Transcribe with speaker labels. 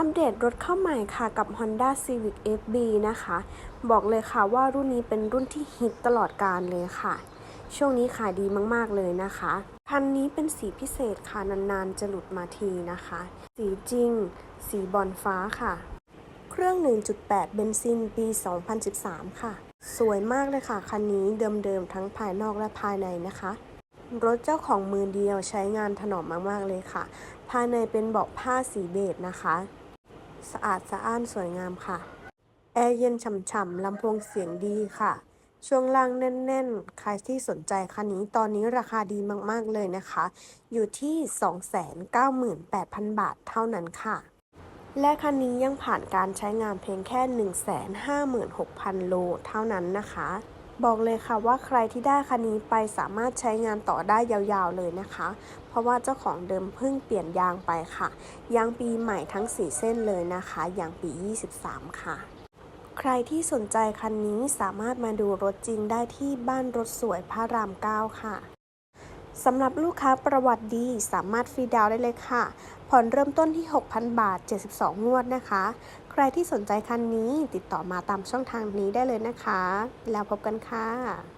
Speaker 1: อัปเดตรถเข้าใหม่ค่ะกับ Honda Civic FB นะคะ บอกเลยค่ะว่ารุ่นนี้เป็นรุ่นที่ฮิตตลอดการเลยค่ะ ช่วงนี้ขายดีมากๆเลยนะคะ คันนี้เป็นสีพิเศษค่ะ นานๆ จะหลุดมาทีนะคะ สีจริง สีบอลฟ้าค่ะ เครื่อง 1.8 เบนซินปี 2013 ค่ะ สวยมากเลยค่ะ คันนี้เดิมๆ ทั้งภายนอกและภายในนะคะ รถเจ้าของมือเดียวใช้งานถนอมมากๆเลยค่ะ ภายในเป็นเบาะผ้าสีเบจนะคะ สะอาดสะอ้านสวยงามค่ะ แอร์เย็นฉ่ำๆลำโพงเสียงดีค่ะ ช่วงล่างแน่นๆ ใครที่สนใจคันนี้ตอนนี้ราคาดีมากๆเลยนะคะ อยู่ที่ 298,000 บาทเท่านั้นค่ะ และคันนี้ยังผ่านการใช้งานเพียงแค่ 156,000 โลเท่านั้นนะคะ บอกเลยค่ะว่าใครที่ได้คันนี้ไปสามารถใช้งานต่อได้ยาวๆเลยนะคะ เพราะว่าเจ้าของเดิมเพิ่งเปลี่ยนยางไปค่ะ ยางปีใหม่ทั้ง 4 เส้นเลยนะคะ ยางปี 23 ค่ะ ใครที่สนใจคันนี้สามารถมาดูรถจริงได้ที่บ้านรถสวยพระราม 9 ค่ะ สำหรับลูกค้าประวัติดีสามารถฟรีดาวน์ได้เลยค่ะ ผ่อนเริ่มต้นที่ 6,000 บาท 72 งวดนะคะ ใครที่สนใจคันนี้ติดต่อมาตามช่องทางนี้ได้เลยนะคะ แล้วพบกันค่ะ